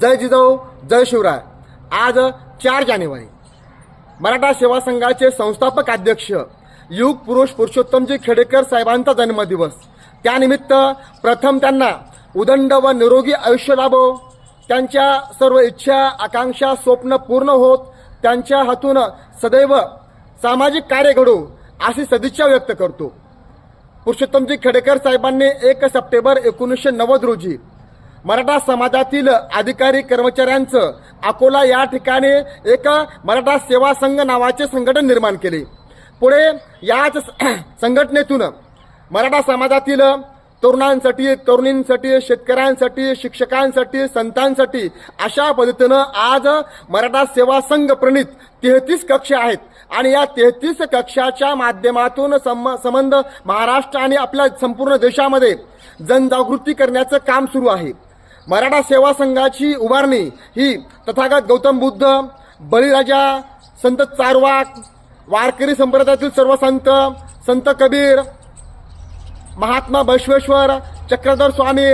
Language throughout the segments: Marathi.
जय जिजाऊ जय शिवराय. आज चार जानेवारी. मराठा सेवा संघाचे संस्थापक अध्यक्ष युग पुरुष पुरुषोत्तमजी खेडेकर साहेबांचा जन्मदिवस. त्यानिमित्त प्रथम त्यांना उदंड व निरोगी आयुष्य लाभो. त्यांच्या सर्व इच्छा आकांक्षा स्वप्न पूर्ण होत त्यांच्या हातून सदैव सामाजिक कार्य घडू अशी सदिच्छा व्यक्त करतो. पुरुषोत्तमजी खेडेकर साहेबांनी एक सप्टेंबर एकोणीसशे नव्वद रोजी मराठा समाजातील अधिकारी कर्मचाऱ्यांचं अकोला या ठिकाणी एक मराठा सेवा संघ नावाचे संघटन निर्माण केले. पुढे याच संघटनेतून मराठा समाजातील तरुणांसाठी तरुणींसाठी शेतकऱ्यांसाठी शिक्षकांसाठी संतांसाठी अशा पद्धतीनं आज मराठा सेवा संघ प्रणित तेहतीस कक्ष आहेत. आणि या तेहतीस कक्षाच्या माध्यमातून सम- संबंध महाराष्ट्र आणि आपल्या संपूर्ण देशामध्ये जनजागृती करण्याचं काम सुरू आहे. मराठा सेवा संघाची उभारणी ही तथागत गौतम बुद्ध बळीराजा संत चारवाक वारकरी संप्रदायातील सर्व संत संत कबीर महात्मा बसवेश्वर चक्रधर स्वामी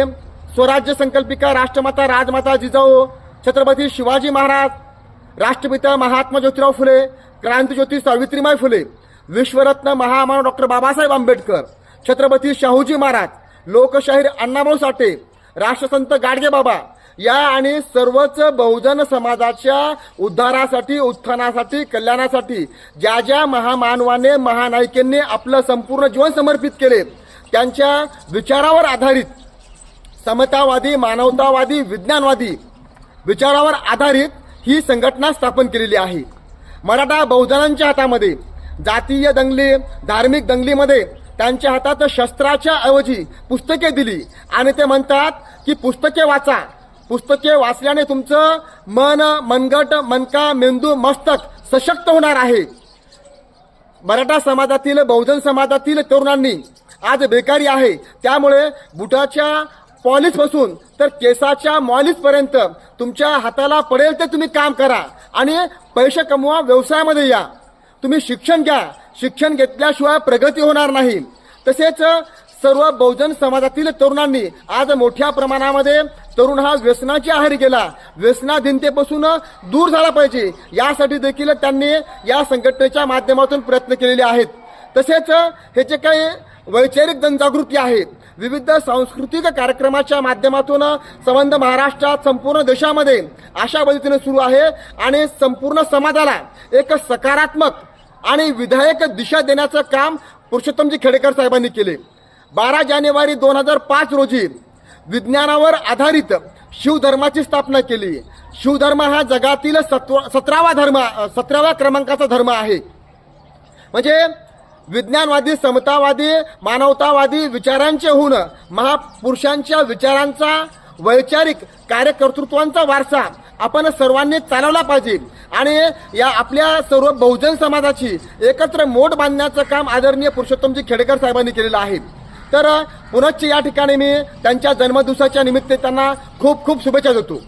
स्वराज्य संकल्पिका राष्ट्रमाता राजमाता जिजाऊ छत्रपती शिवाजी महाराज राष्ट्रपिता महात्मा ज्योतिराव फुले क्रांतीज्योती सावित्रीमाई फुले विश्वरत्न महामानव डॉक्टर बाबासाहेब आंबेडकर छत्रपती शाहूजी महाराज लोकशाहीर अण्णाभाऊ साठे राष्ट्रसंत गाडगे बाबा. या आणि सर्वच बहुजन समाजाच्या उद्धारासाठी उत्थानासाठी कल्याणासाठी ज्या ज्या महामानवाने महानायिकेंनी आपलं संपूर्ण जीवन समर्पित केले त्यांच्या विचारावर आधारित समतावादी मानवतावादी विज्ञानवादी विचारावर आधारित ही संघटना स्थापन केलेली आहे. मराठा बहुजनांच्या हातामध्ये जातीय दंगली धार्मिक दंगलीमध्ये त्यांच्या हातात शस्त्राच्या ऐवजी पुस्तके दिली. आणि ते म्हणतात की पुस्तके वाचा. पुस्तके वाचल्याने तुमचं मन मनगट मनका मेंदू मस्तक सशक्त होणार आहे. मराठा समाजातील बहुजन समाजातील तरुणांनी आज बेकारी आहे. त्यामुळे बुटाच्या पॉलिशपासून तर केसाच्या मॉलिसपर्यंत तुमच्या हाताला पडेल ते तुम्ही काम करा. आणि पैसे कमवा व्यवसायामध्ये या. तुम्ही शिक्षण घ्या. शिक्षण घेतल्याशिवाय प्रगती होणार नाही. तसेच सर्व बहुजन समाजातील तरुणांनी आज मोठ्या प्रमाणामध्ये तरुण हा व्यसनाची आहारी गेला. व्यसनाधीनतेपासून दूर झाला पाहिजे. यासाठी देखील त्यांनी या संघटनेच्या माध्यमातून प्रयत्न केलेले आहेत. तसेच हे जे काही वैचारिक जनजागृती आहे विविध सांस्कृतिक कार्यक्रमाच्या माध्यमातून संबंध महाराष्ट्रात संपूर्ण देशामध्ये अशा पद्धतीने सुरू आहे आणि संपूर्ण समाजाला एक सकारात्मक आणि विधायक दिशा देण्याचं काम पुरुषोत्तमजी खेडेकर साहेबांनी केले. बारा जानेवारी दोन हजार पाच रोजी विज्ञानावर आधारित शिवधर्माची स्थापना केली. शिवधर्म हा जगातील सत्व- सतरावा धर्म सतराव्या क्रमांकाचा धर्म आहे. म्हणजे विज्ञानवादी समतावादी मानवतावादी विचारांचे होऊन महापुरुषांच्या विचारांचा वैचारिक कार्यकर्तृत्वांचा वारसा आपण सर्वांनी चालवला पाहिजे. आणि या आपल्या सर्व बहुजन समाजाची एकत्र मोठ बांधण्याचं काम आदरणीय पुरुषोत्तमजी खेडेकर साहेबांनी केलेलं आहे. तर पुनश्च या ठिकाणी मी त्यांच्या जन्मदिवसाच्या निमित्त त्यांना खूप खूप शुभेच्छा देतो.